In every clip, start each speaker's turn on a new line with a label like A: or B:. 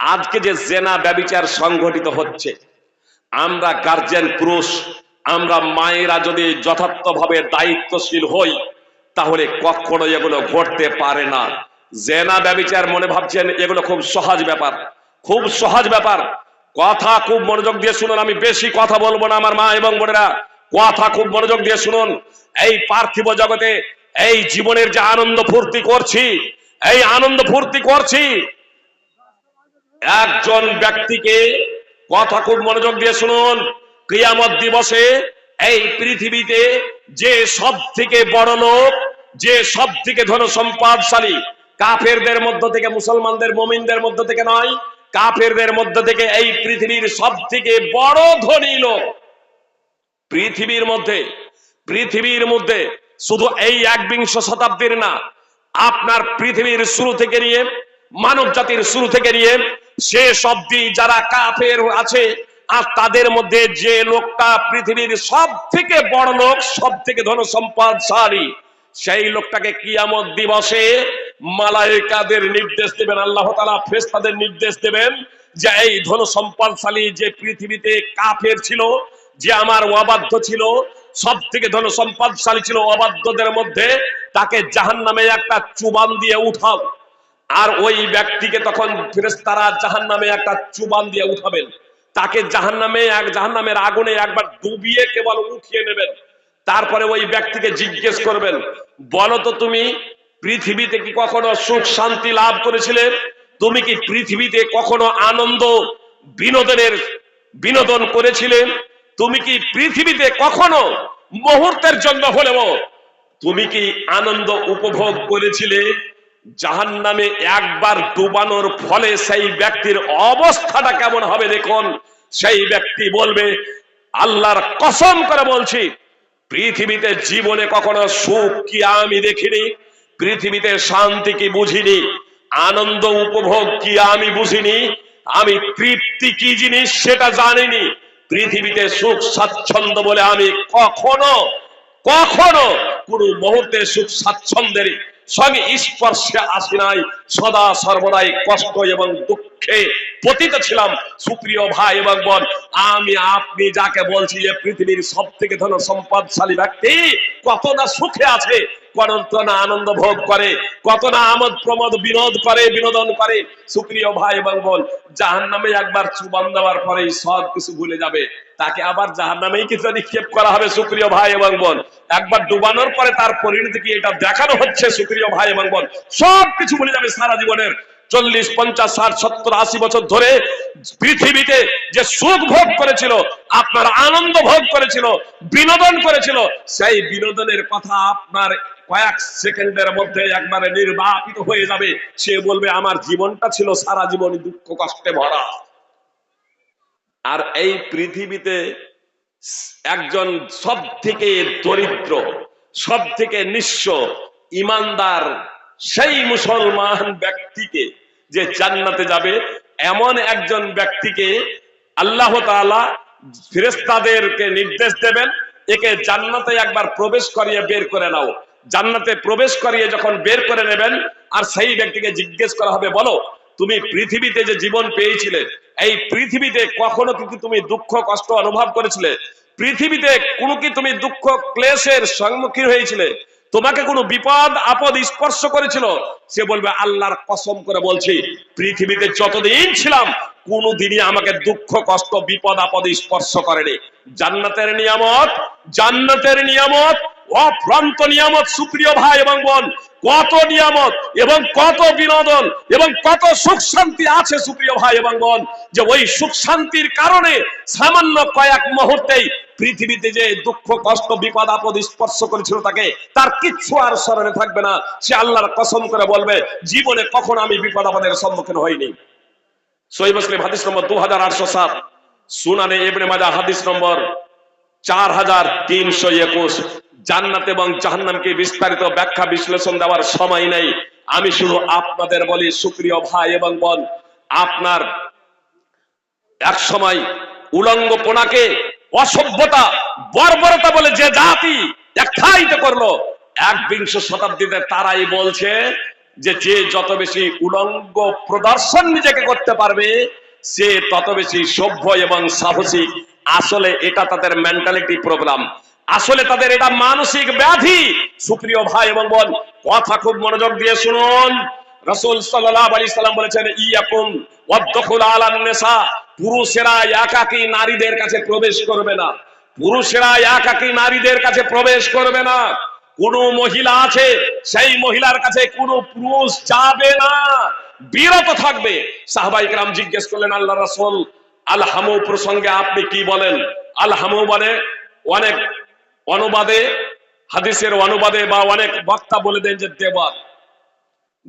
A: আজকে যে জেনা ব্যবিচার সংঘটিত হচ্ছে, আমরা গার্জেন পুরুষ, আমরা মায়েরা যদি যথার্থভাবে দায়িত্বশীল হই, তাহলে কখনো এগুলো ঘটতে পারে না। জেনা ব্যবিচার মনে ভাবছেন, এগুলো খুব সহজ ব্যাপার, খুব সহজ ব্যাপার। কথা খুব মনোযোগ দিয়ে শুনুন, আমি বেশি কথা বলব না আমার মা এবং বোনেরা। কথা খুব মনোযোগ দিয়ে শুনুন, এই পার্থিব জগতে এই জীবনের যে আনন্দ ফুর্তি করছি, এই আনন্দ ফুর্তি করছি একজন ব্যক্তিকে কথা খুব মনোযোগ দিয়ে শুনুন। কিয়ামত দিবসে এই পৃথিবীতে যে সব থেকে বড় লোক, যে সব থেকে ধন সম্পদশালী, কাফেরদের মধ্য থেকে, মুসলমানদের, মমিনদের মধ্য থেকে নয়, কাফেরদের মধ্য থেকে এই পৃথিবীর সব থেকে বড় ধনী লোক। পৃথিবীর মধ্যে পৃথিবীর মধ্যে শুধু এই একবিংশ শতাব্দীর না, আপনার পৃথিবীর শুরু থেকে নিয়ে মানব জাতির শুরু থেকে নিয়ে শেষ অব্দি যারা কাফের আছে, আর তাদের মধ্যে যে লোকটা পৃথিবীর সব থেকে বড় লোক সব থেকে ধন সম্পদশালী, সেই লোকটাকে কিয়ামত দিবসে মালাইকাদের নির্দেশ দেবেন, আল্লাহ তালা ফেরেশতাদের নির্দেশ দেবেন যে এই ধন সম্পদশালী যে পৃথিবীতে কাফের ছিল, যে আমার অবাধ্য ছিল সব থেকে ধন সম্পদশালী ছিল অবাধ্যদের মধ্যে, তাকে জাহান নামে একটা চুবান দিয়ে উঠাও। আর ওই ব্যক্তিকে তখন ফেরেশতারা জাহান নামে একটা চুবান দিয়ে উঠাবেন। তাকে জাহান নামে এক জাহান নামের আগুনে একবার ডুবিয়ে কেবল উঠিয়ে নেবেন। তারপরে ওই ব্যক্তিকে জিজ্ঞেস করবেন, বলো তো তুমি, পৃথিবীতে কি কখনো সুখ শান্তি লাভ করেছিলে? তুমি কি পৃথিবীতে কখনো আনন্দ, বিনোদনের, বিনোদন করেছিলে? তুমি কি পৃথিবীতে কখনো মুহূর্তের জন্য হলেও, তুমি কি আনন্দ উপভোগ করেছিলে? জাহান নামে একবার ডুবানোর ফলে সেই ব্যক্তির অবস্থাটা কেমন হবে দেখুন। সেই ব্যক্তি বলবে, আল্লাহর কসম করে বলছি, পৃথিবীতে জীবনে কখনো সুখ কি আমি দেখিনি, পৃথিবীতে শান্তি কি বুঝিনি, আনন্দ উপভোগ কি আমি বুঝিনি, আমি তৃপ্তি কি জিনিস সেটা জানিনি, পৃথিবীতে সুখ স্বাচ্ছন্দ্য বলে আমি কখনো কখনো কোন মুহূর্তে সুখ সঙ্গে স্পর্শে আসি নাই, সদা সর্বদাই কষ্ট এবং দুঃখে পতিত ছিলাম। সুপ্রিয় ভাই এবং বোন, আমি আপনি যাকে বলছি যে পৃথিবীর সব থেকে ধন সম্পদশালী ব্যক্তি, কত না সুখে আছে আনন্দ ভোগ করে। কত না আমোদ বিনোদ করে, বিনোদন করে। সুপ্রিয় ভাই এবং জাহান নামে একবার চুবান দেওয়ার পরেই সব কিছু ভুলে যাবে। তাকে আবার জাহান নামেই কিছু নিক্ষেপ করা হবে, সুপ্রিয় ভাই এবং বোন। একবার ডুবানোর পরে তার পরিণতি কি এটা দেখানো হচ্ছে, সুপ্রিয় ভাই এবং বোন? সব কিছু ভুলে যাবে সারা জীবনের। চল্লিশ, পঞ্চাশ, ষাট, সত্তর, আশি বছর ধরে পৃথিবীতে যে সুখ ভোগ করেছিল, আপনার আনন্দ ভোগ করেছিল, বিনোদন করেছিল, সেই বিনোদনের কথা আপনার কয়েক সেকেন্ডের মধ্যে একবারে নির্বাপিত হয়ে যাবে। সে বলবে, আমার জীবনটা ছিল সারা জীবন দুঃখ কষ্টে ভরা। আর এই পৃথিবীতে একজন সব থেকে দরিদ্র সব থেকে নিঃস্ব, ইমানদার, সেই মুসলমান ব্যক্তিকে যে জান্নাতে যাবে, এমন একজন ব্যক্তিকে আল্লাহ তাআলা ফেরেশতাদেরকে নির্দেশ দেবেন, একে জান্নাতে একবার প্রবেশ করিয়ে বের করে নাও। জান্নাতে প্রবেশ করিয়ে যখন বের করে নেবেন, আর সেই ব্যক্তিকে জিজ্ঞেস করা হবে, বলো, তুমি পৃথিবীতে যে জীবন পেয়েছিলে, এই পৃথিবীতে কখনো কি তুমি দুঃখ, কষ্ট অনুভব করেছিলে? পৃথিবীতে কোনো কি তুমি দুঃখ, ক্লেশের সম্মুখীন হয়েছিলে? তোমাকে কোনো বিপদ, আপদ স্পর্শ করেছিল? সে বলবে, আল্লাহর কসম করে বলছি, পৃথিবীতে যতদিন ছিলাম, কোনদিনই আমাকে দুঃখ, কষ্ট, বিপদ, আপদ স্পর্শ করেনি। জান্নাতের নিয়ামত জান্নাতের নিয়ামত, অফ্রান্ত নিয়ামত, সুপ্রিয় ভাই এবং বোন, কত নিয়ামত এবং কত বিনোদন এবং কত সুখ শান্তি আছে, সুপ্রিয় ভাই এবং বোন, যে ওই সুখ শান্তির কারণে সামান্য কয়েক মুহূর্তেই পৃথিবীতে যে দুঃখ, কষ্ট, বিপদ, আপদ স্পর্শ করেছিল তাকে, তার কিচ্ছু আর স্মরণে থাকবে না। সে আল্লাহর কসম করে বলবে, জীবনে কখন আমি বিপদ আপদের সম্মুখীন হইনি। সহি মুসলিম হাদিস নম্বর দু হাজার আটশো সাত, সুনানে এবনে মাজা হাদিস নম্বর চার হাজার তিনশো একুশ। জান্নাত এবং জাহান্নামকে বিস্তারিত ব্যাখ্যা বিশ্লেষণ দেওয়ার সময় নেই। আমি শুধু আপনাদের বলি, সুপ্রিয় ভাই এবং বোন, আপনার এক সময় উলঙ্গপনাকে অসভ্যতা, বর্বরতা বলে যে জাতি আখ্যায়িত করল, এক বিংশ শতাব্দীতে তারাই বলছে যে যে যত বেশি উলঙ্গ প্রদর্শন নিজেকে করতে পারবে, সে তত বেশি সভ্য এবং সাহসিক আসলে এটা তাদের মেন্টালিটি প্রোগ্রাম আসলে তাদের এটা মানসিক ব্যাধি। সুপ্রিয় ভাই এবং বোন, কথা খুব মনোযোগ দিয়ে শুনুন। রসুল সাল্লাল্লাহু আলাইহি সাল্লাম বলেছেন, ইয়াকুম ওয়াদখুল আলান নিসা। পুরুষেরা একাকী নারীদের কাছে প্রবেশ করবে না। পুরুষেরা একাকী নারীদের কাছে প্রবেশ করবে না। কোন মহিলা আছে, সেই মহিলার কাছে কোন পুরুষ যাবে না। বিরত থাকবে। সাহবাইকরাম জিজ্ঞেস করলেন, আল্লাহ রাসূল, আল হামু প্রসঙ্গে আপনি কি বলেন? আল হামু মানে অনেক অনুবাদে, হাদিসের অনুবাদে বা অনেক বক্তা বলে দেন যে দেওয়ার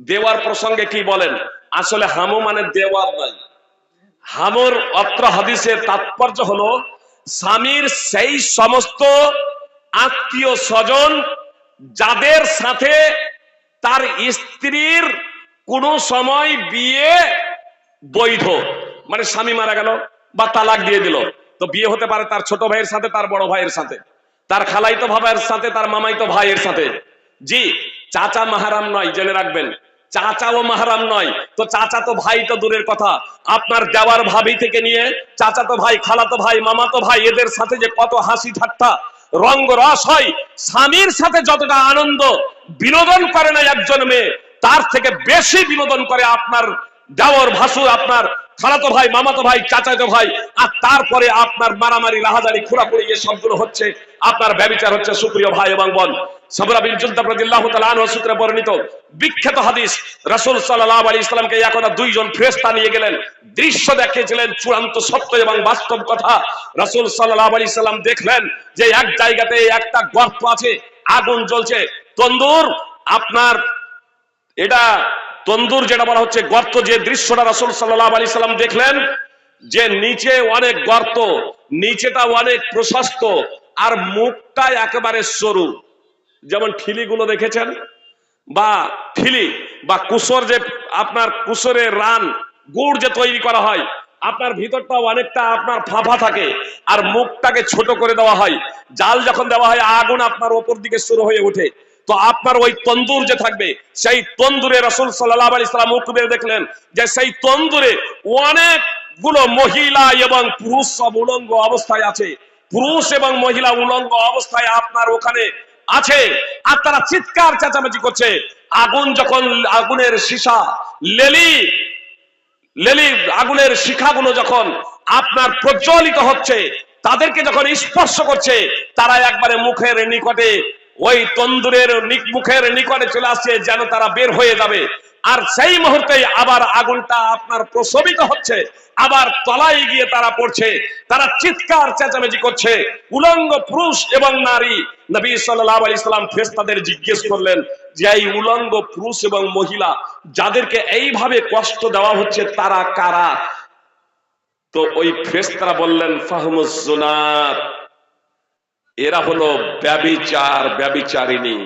A: দেওয়ার প্রসঙ্গে কি বলেন? আসলে হামু মানে দেওয়ার নাই। হামুর অত্র হাদিসের তাৎপর্য হলো, স্বামীর সেই সমস্ত আত্মীয় স্বজন যাদের সাথে তার স্ত্রীর কোন সময় বিয়ে বৈধ মানে স্বামী মারা গেল বা তালাক দিয়ে দিল, তো বিয়ে হতে পারে তার ছোট ভাইয়ের সাথে, তার বড় ভাইয়ের সাথে, তার খালাইতো ভাইয়ের সাথে, তার মামাইতো ভাইয়ের সাথে। জি, চাচা মাহারাম নয়, জেনে রাখবেন। চাচাও মাহারাম নয়। তো চাচা তো ভাই তো দূরের কথা। আপনার দেওয়ার ভাবি থেকে নিয়ে চাচা তো ভাই খালাতো ভাই মামাতো ভাই, এদের সাথে যে কত হাসি ঠাট্টা, রঙ্গ রস হয়, স্বামীর সাথে যতটা আনন্দ, বিনোদন করে না একজন মেয়ে, তার থেকে বেশি বিনোদন করে আপনার দেওয়ার ভাসুর, আপনার খালাতো ভাই মামাতো ভাই চাচাতো ভাই, আর তারপরে আপনার মারামারি রাহাজারি খোরাখুরি এ সবগুলো হচ্ছে, আপনার ব্যবচার হচ্ছে সুপ্রিয় ভাই এবং বোন। চূড়ান্ত সত্য এবং বাস্তব কথা। গর্ত আছে, আগুন জ্বলছে। তন্দুর, আপনার এটা তন্দুর যেটা বলা হচ্ছে গর্ত, যে দৃশ্যটা রাসূল সাল্লাল্লাহু আলাইহি সাল্লাম দেখলেন, যে নিচে অনেক গর্ত, নিচেটা অনেক প্রশস্ত, আর মুখটা একেবারে সরু। যেমন ঠিলিগুলো দেখেছেন, বা ঠিলি, বা কুসর যে আপনার কুসরের রান, গুড় যে তৈরি করা হয়, আপনার ভিতরটা অনেকটা আপনার ফাঁপা থাকে আর মুখটাকে ছোট করে দেওয়া হয়। জাল যখন দেওয়া হয়, আগুন আপনার ওপর দিকে শুরু হয়ে ওঠে। তো আপনার ওই তন্দুর যে থাকবে, সেই তন্দুরে রসুল সাল্লাহ আলি সাল্লাম উকবে দেখলেন যে সেই তন্দুরে অনেকগুলো মহিলা এবং পুরুষ সব উলঙ্গ অবস্থায় আছে। পুরুষ এবং মহিলা উলঙ্গ অবস্থায় আপনার ওখানে আছে। আর তারা চিৎকার চেঁচামেচি করছে। আগুন যখন আগুনের সীসা, লেলি লেলি আগুনের শিখাগুলো যখন আপনার প্রজ্বলিত হচ্ছে, তাদেরকে যখন স্পর্শ করছে, তারা একবারে মুখের নিকটে, ওই তন্দুরের মুখের নিকটে চলে আসছে, যেন তারা বের হয়ে যাবে। আর সেই মুহূর্তে আবার আগুনটা আপনার প্রশমিত হচ্ছে। আবার তলায় গিয়ে তারা পড়ছে। তারা চিৎকার চেঁচামেচি করছে। উলঙ্গ পুরুষ এবং নারী নবী সাল্লাল্লাহু আলাইহি সাল্লাম ফেরেশতাদের জিজ্ঞেস করলেন, যে এই উলঙ্গ পুরুষ এবং মহিলা যাদেরকে এইভাবে কষ্ট দেওয়া হচ্ছে, তারা কারা? তো ওই ফেরেশতারা বললেন, ফাহমুজ জুনাত এরা হলো ব্যবিচার, ব্যবিচারিণী।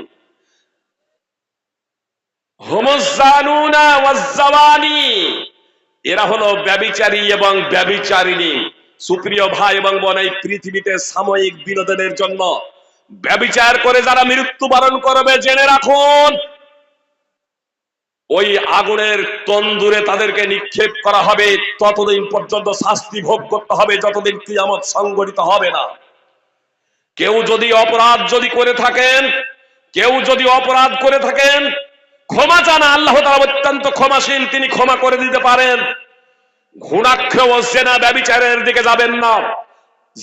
A: হোমজানুনা ওয়াজ্জাওয়ানি এরা হলো ব্যবিচারী এবং ব্যবিচারিণী। সুপ্রিয় ভাই এবং বোন, এই পৃথিবীতে সাময়িক বিনোদনের জন্য ব্যবিচার করে যারা মৃত্যুবরণ করবে, জেনে রাখুন, ওই আগুনের তন্দুরে তাদেরকে নিক্ষেপ করা হবে। ততদিন পর্যন্ত শাস্তি ভোগ করতে হবে, যতদিন কিয়ামত সংগঠিত হবে না। কেউ যদি অপরাধ যদি করে থাকেন, কেউ যদি অপরাধ করে থাকেন, ক্ষমা চান, আল্লাহ তাআলা অত্যন্ত ক্ষমাশীল, তিনি ক্ষমা করে দিতে পারেন। ঘুণাক্ষ ও জেনা ব্যবিচারের দিকে যাবেন না,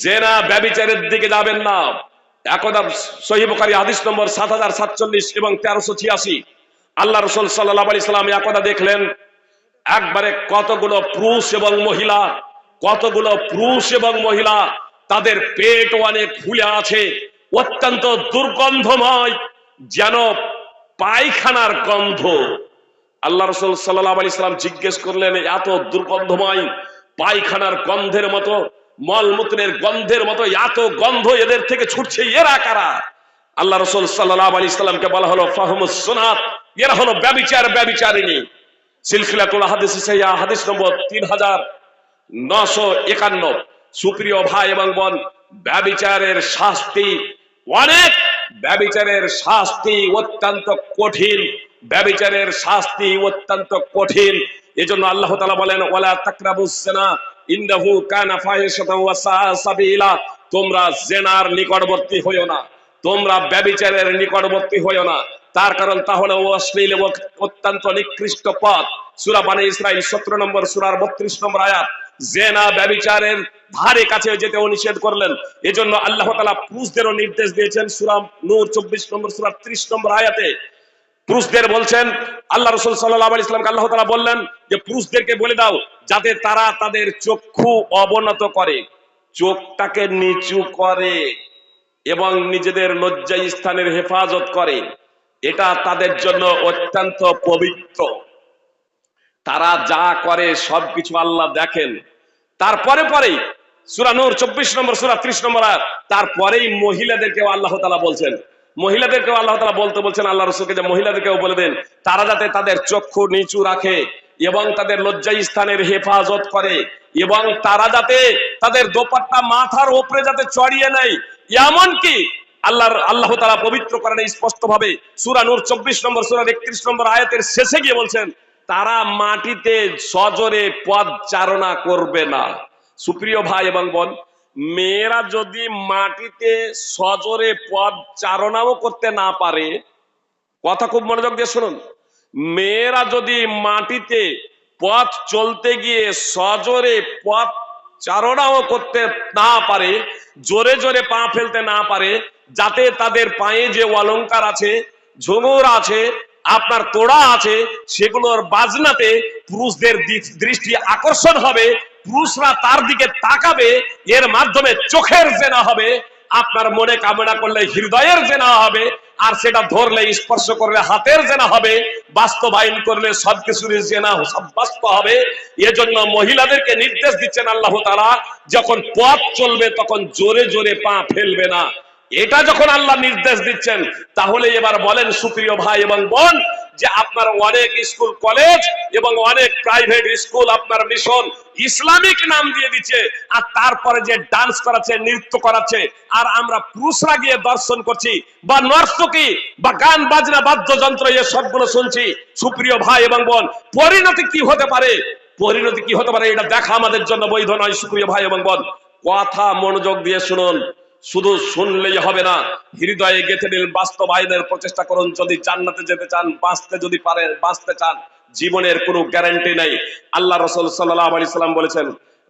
A: জেনা ব্যবিচারের দিকে যাবেন না। একদা সহি বুখারী হাদিস নম্বর সাত হাজার সাতচল্লিশ এবং তেরোশো ছিয়াশি। আল্লাহ রসুল সাল্লাহ আলি সাল্লাম একদা দেখলেন, একবারে কতগুলো পুরুষ এবং মহিলা, কতগুলো পুরুষ এবং মহিলা, তাদের পেট অনেক ফুলে আছে, অত্যন্ত দুর্গন্ধময় যেন পায়খানার গন্ধ। আল্লাহ রসুল সাল্লাহ আলি সাল্লাম জিজ্ঞেস করলেন, এত দুর্গন্ধময় পায়খানার গন্ধের মতো মলমূত্রের গন্ধের মতো এত গন্ধ এদের থেকে ছুটছে, এরা কারা? আল্লাহ রসুল সাল্লাহ আলি সাল্লামকে বলা হলো, ফাহমুস সোনাত। এরা হলো ব্যবিচার ব্যবিচারিণী। শাস্তি অনেক, ব্যবিচারের শাস্তি অত্যন্ত কঠিন, ব্যবিচারের শাস্তি অত্যন্ত কঠিন। এজন্য আল্লাহ বলেন ওলা তাকরাবুস জিনা ইন্নাহু কানা ফাহিশাতাও ওয়া সাবিলা। তোমরা জেনার নিকটবর্তী হইও না। তোমরা ব্যবিচারের নিকটবর্তী হইও না। তার কারণ তাহলে ও অশ্লীল এবং অত্যন্ত নিকৃষ্ট পথ। সূরা বানী ইসরাইল 17 নম্বর সূরার 32 নম্বর আয়াত, জেনা ব্যবিচারের ধারে কাছে যেতে নিষেধ করলেন। এজন্য আল্লাহ তাআলা পুরুষদেরও নির্দেশ দিয়েছেন সূরা নূর 24 নম্বর সূরা 30 নম্বর আয়াতে পুরুষদের বলছেন, আল্লাহ রসুল সাল্লাহ ইসলামকে আল্লাহ তালা বললেন যে, পুরুষদেরকে বলে দাও যাতে তারা তাদের চক্ষু অবনত করে, চোখটাকে নিচু করে এবং নিজেদের লজ্জা স্থানের হেফাজত করে। এটা তাদের জন্য অত্যন্ত পবিত্র। তারা যা করে সবকিছু আল্লাহ দেখেন। তারপরে পরেই সুরা নূর, চব্বিশ নম্বর সুরা, ত্রিশ নম্বর তারপরেই মহিলাদেরকেও আল্লাহ তালা বলছেন মহিলাদেরকেও আল্লাহ তালা বলতে বলছেন, আল্লাহ রসুলকে যে মহিলাদেরকেও বলে দেন, তারা যাতে তাদের চক্ষু নিচু রাখে এবং তাদের লজ্জা স্থানের হেফাজত করে এবং তারা যাতে তাদের দোপাট্টা মাথার উপরে যাতে চড়িয়ে নেয়। এমনকি আল্লাহর, আল্লাহ তালা পবিত্র করেন স্পষ্ট ভাবে সুরা নূর চব্বিশ নম্বর সুরার একত্রিশ নম্বর আয়াতের শেষে গিয়ে বলছেন, তারা মাটিতে সজরে পদ চারণা করবে না। সুপ্রিয় ভাই এবং বোন মেয়েরা যদি মাটিতে সজরে পদ চারণাও করতে না পারে, কথা খুব মনোযোগ দিয়ে শুনুন। মেয়েরা যদি মাটিতে পথ চলতে গিয়ে সজোরে পথ চারণাও করতে না পারে, জোরে জোরে পা ফেলতে না পারে, যাতে তাদের পায়ে যে অলংকার আছে, ঝুমুর আছে আপনার তোড়া আছে, সেগুলোর বাজনাতে পুরুষদের দৃষ্টি আকর্ষণ হবে, পুরুষরা তার দিকে তাকাবে, এর মাধ্যমে চোখের জেনা হবে, আপনার মনে কামনা করলে হৃদয়ের জেনা হবে, আর সেটা ধরলে, স্পর্শ করলে হাতের জেনা হবে, বাস্তবায়ন করলে সবকিছুর জেনা সাব্যস্ত হবে। এজন্য মহিলাদেরকে নির্দেশ দিচ্ছেন আল্লাহ তারা যখন পথ চলবে তখন জোরে জোরে পা ফেলবে না। এটা যখন আল্লাহ নির্দেশ দিচ্ছেন, তাহলে এবার বলেন সুপ্রিয় ভাই এবং বোন, যে আপনার অনেক স্কুল কলেজ এবং অনেক প্রাইভেট স্কুল আপনার মিশন ইসলামিক নাম দিয়ে দিচ্ছে, আর তারপরে যে ডান্স করাচ্ছে, নৃত্য করাচ্ছে, আর আমরা পুরুষরা গিয়ে দর্শন করছি, বা নর্তকী বা গান, বাজনা, বাদ্যযন্ত্র, এ সবগুলো শুনছি, সুপ্রিয় ভাই এবং বোন, পরিণতি কি হতে পারে? পরিণতি কি হতে পারে? এটা দেখা আমাদের জন্য বৈধ নয়, সুপ্রিয় ভাই এবং বোন। কথা মনোযোগ দিয়ে শুনুন। শুধু শুনলেই হবে না, হৃদয়ে গেঁথে নিন, বাস্তবায়নের প্রচেষ্টা করুন। যদি জান্নাতে যেতে চান, বাঁচতে যদি পারেন, বাঁচতে চান, জীবনের কোনো গ্যারান্টি নাই। আল্লাহ রসুল সাল্লাহ সাল্লাম বলেছেন,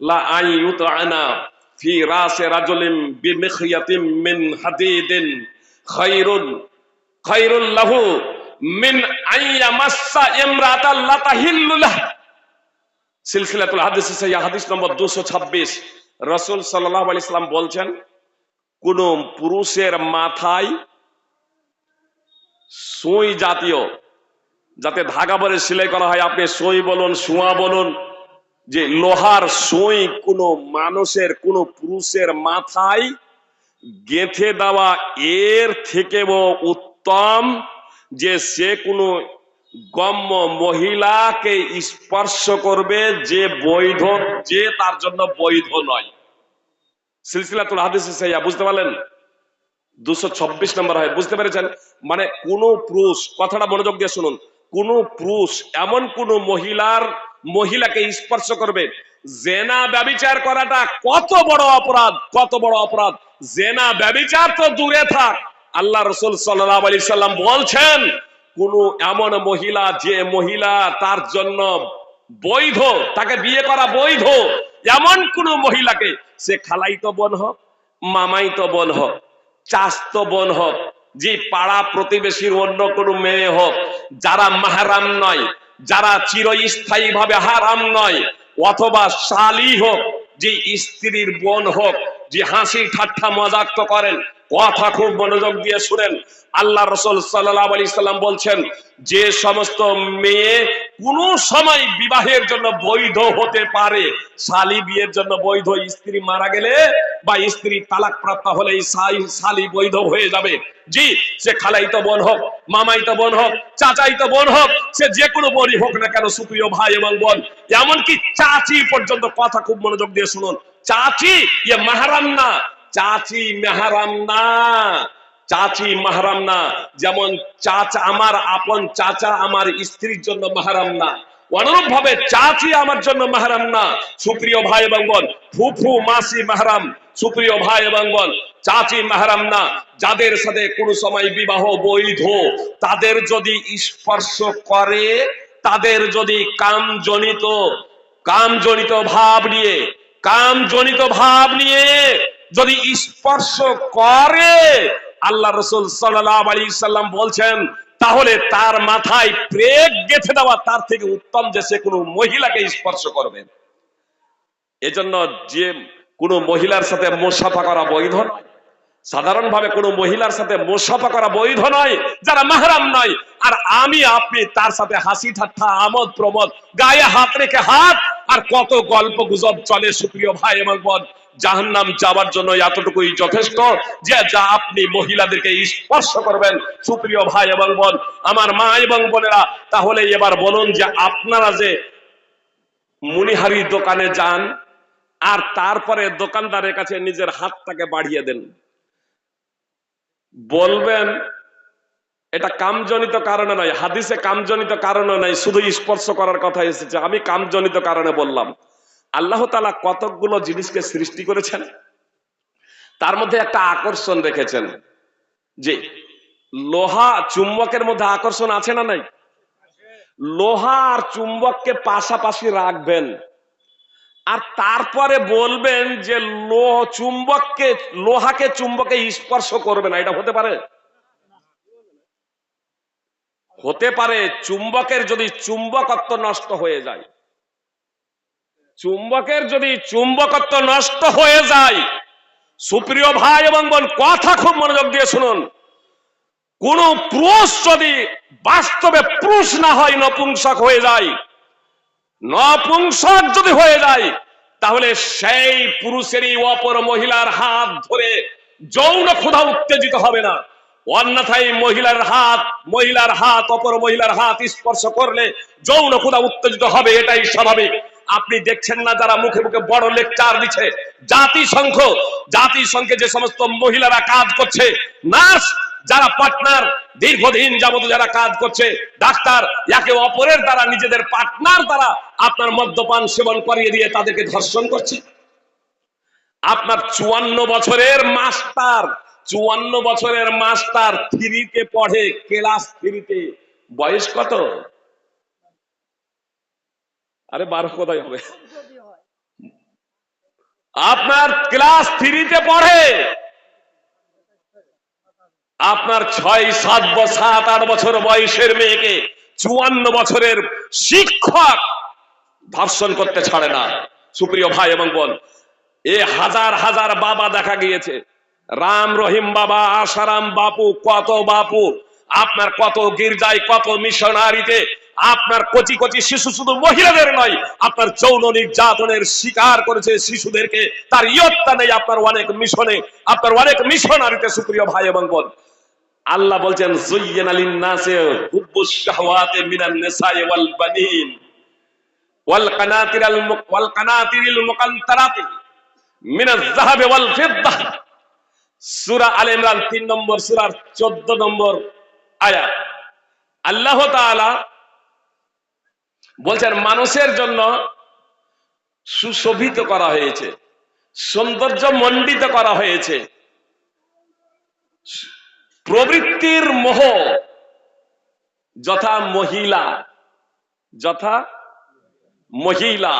A: লা ফি রাসে বিমিখয়াতিম মিন হাদিদিন খায়রুন খায়রুল লাহু মিন আইয়ামাসসা ইমরাতাল লা সিলসিলাতুল হাদিস সেই হাদিস নম্বর 226 রাসূল সাল্লাল্লাহু আলাইহি সাল্লাম বলছেন কোন পুরুষের মাথায় সুই জাতীয়, যাতে ধাগা বলে সেলাই করা হয়, আপনি সই বলুন, সোয়া বলুন, যে লোহার সই কোন মানুষের, কোন পুরুষের মাথায় গেঁথে দেওয়া, এর থেকেও উত্তম যে সে কোনো গম্য মহিলাকে স্পর্শ করবে, যে বৈধ, যে তার জন্য বৈধ নয়। সিলসিলাতুল হাদিস সাইয়া বুঝতে পারলেন? দুশো ছাব্বিশ নম্বর হয় বুঝতে পেরেছেন? মানে কোন পুরুষ, কথাটা মনোযোগ দিয়ে শুনুন, কোন পুরুষ, এমন কোন মহিলার, মহিলাকে স্পর্শ করবে, জেনা ব্যবিচার করাটা কত বড় অপরাধ, কত বড় অপরাধ। জেনা ব্যবিচার তো দূরে থাক। আল্লাহ রসুল সাল্লাহ আলি সাল্লাম বলছেন, কোন এমন মহিলা যে মহিলা তার জন্য বৈধ, তাকে বিয়ে করা বৈধ এমন কোন মহিলাকে, সে খালাইতো বোন হোক মামাইতো বোন হোক চাস্ত বোন হোক, যে পাড়া প্রতিবেশীর অন্য কোনো মেয়ে হোক, যারা মাহারাম নয়, যারা চিরস্থায়ী ভাবে হারাম নয়, অথবা শালি হোক, যে স্ত্রীর বোন হোক, যে হাসি ঠাট্টা মজাক তো করেন কথা খুব মনোযোগ দিয়ে শুনেন। আল্লাহ রসুল সাল্লাহ আলি সাল্লাম বলছেন, যে সমস্ত মেয়ে কোন সময় বিবাহের জন্য বৈধ হতে পারে। শালি বিয়ের জন্য বৈধ স্ত্রী মারা গেলে বা স্ত্রী তালাক প্রাপ্ত হলে শালি বৈধ হয়ে যাবে। জি, সে খালাইতো বোন হোক, মামাইতো বোন হোক, চাচাইতো বোন হোক, সে যে কোনো বোনই হোক না কেন, সুপ্রিয় ভাই এবং বোন। এমনকি চাচি পর্যন্ত কথা খুব মনোযোগ দিয়ে শুনুন। চাচি ইয়ে মাহারাম না চাচি মেহারাম না। চাচি মাহারাম না। যেমন চাচা আমার, আপন চাচা আমার স্ত্রীর জন্য মাহারাম না। অনুরূপ ভাবে চাচি আমার জন্য মাহারাম না। সুপ্রিয় ভাই এবং বোন, ফুফু, মাসি মাহারাম, সুপ্রিয় ভাই এবং বোন, চাচি মাহারাম না। যাদের সাথে কোনো সময় বিবাহ বৈধ, তাদের যদি স্পর্শ করে, তাদের যদি কাম জনিত কাম জনিত ভাব নিয়ে কাম জনিত ভাব নিয়ে যদি স্পর্শ করে আল্লাহ রসুল সাল্লাহ আলী সাল্লাম বলছেন, তাহলে তার মাথায় প্রেগ গেঁথে দেওয়া তার থেকে উত্তম যে সে কোনো মহিলাকে স্পর্শ করবে। এজন্য যে কোনো মহিলার সাথে মোসাফা করা বৈধ নয়। সাধারণভাবে কোনো মহিলার সাথে মোসাফা করা বৈধ নয়, যারা মাহরাম নয়। আর আমি, আপনি তার সাথে হাসি ঠাট্টা, আমোদ প্রমোদ, গায়ে হাত রেখে হাত, আর কত গল্প গুজব চলে সুপ্রিয় ভাই এবং বোন। জাহান্নাম যাবার জন্য এতটুকুই যথেষ্ট যে যা আপনি মহিলাদেরকে স্পর্শ করবেন, সুপ্রিয় ভাই এবং বোন, আমার মা এবং বোনেরা, তাহলে এবার বলুন যে আপনারা যে মুনিহারির দোকানে যান আর তারপরে দোকানদারের কাছে নিজের হাতটাকে বাড়িয়ে দেন। বলবেন, এটা কামজনিত কারণে নয়, হাদিসে কামজনিত কারণে নয়, শুধু স্পর্শ করার কথা এসেছে, আমি কামজনিত কারণে বললাম। আল্লাহ তালা কতকগুলো জিনিসকে সৃষ্টি করেছেন? তার মধ্যে একটা আকর্ষণ রেখেছেন যে লোহা চুম্বকের মধ্যে আকর্ষণ আছে না নাই? লোহা আর চুম্বককে পাশাপাশি রাখবেন। আর তারপরে বলবেন যে লোহ চুম্বককে, লোহাকে চুম্বকে স্পর্শ করবে না, এটা হতে পারে? হতে পারে, চুম্বকের যদি চুম্বকত্ব নষ্ট হয়ে যায়। চুম্বকের যদি চুম্বকত্ব নষ্ট হয়ে যায়, সুপ্রিয় ভাই এবং বোন, কথা খুব মনোযোগ দিয়ে শুনুন। কোন পুরুষ যদি বাস্তবে পুরুষ না হয়, নপুংসক হয়ে যায়, নপুংসক যদি হয়ে যায়, তাহলে সেই পুরুষেরই অপর মহিলার হাত ধরে যৌন ক্ষুধা উত্তেজিত হবে না। অন্যথায় মহিলার হাত মহিলার হাত, অপর মহিলার হাত স্পর্শ করলে যৌন ক্ষুধা উত্তেজিত হবে, এটাই স্বাভাবিক। আপনি দেখছেন না যারা মুখে মুখে বড় লেকচার দিচ্ছে? জাতিসংঘ, জাতিসংঘে যে সমস্ত মহিলারা কাজ করছে, নার্স যারা পার্টনার, দীর্ঘদিন যাবত যারা কাজ করছে, ডাক্তার, একে অপরের দ্বারা নিজেদের পার্টনার দ্বারা আপনার মদ্যপান সেবন করিয়ে দিয়ে তাদেরকে ধর্ষণ করছে। আপনার চুয়ান্ন বছরের মাস্টার, চুয়ান্ন বছরের মাস্টার থ্রিতে পড়ে, ক্লাস থ্রিতে। বয়স কত? আরে বারো কোথায় হবে? আপনার ক্লাস থ্রিতে পড়ে। আপনার ছয় সাত সাত আট বছর বয়সের মেয়েকে চুয়ান্ন বছরের শিক্ষক ধর্ষণ করতে ছাড়ে না। সুপ্রিয় ভাই এবং বোন এ হাজার হাজার বাবা দেখা গিয়েছে। রাম রহিম বাবা আসারাম বাপু কত বাপু আপনার কত গির্জায় কত মিশনারিতে আপনার কচি কচি শিশু শুধু মহিলাদের নয়, আপনার যৌন নির্যাতনের শিকার করেছে শিশুদেরকে। তার ইয়ত্তা নেই আপনার অনেক মিশনে। আপনার অনেক মিশনারিতে, সুপ্রিয় ভাই এবং বোন। আল্লাহ বলছেন, জুইয়ান আলিন নাসে হুব্বুস শাহওয়াতে মিনান নিসাই ওয়াল বানিন ওয়াল কানাতিরাল মুক- ওয়াল কানাতিরিল মুকান্তারাতি মিনাজ যাহাবি ওয়াল ফিদ্দাহ সূরা আল ইমরান 3 নম্বর, সূরার 14 নম্বর আয়াত। আল্লাহ তাআলা বলছেন মানুষের জন্য সুশোভিত করা হয়েছে, সৌন্দর্য মণ্ডিত করা হয়েছে। প্রবৃত্তির মোহ যথা মহিলা যথা মহিলা।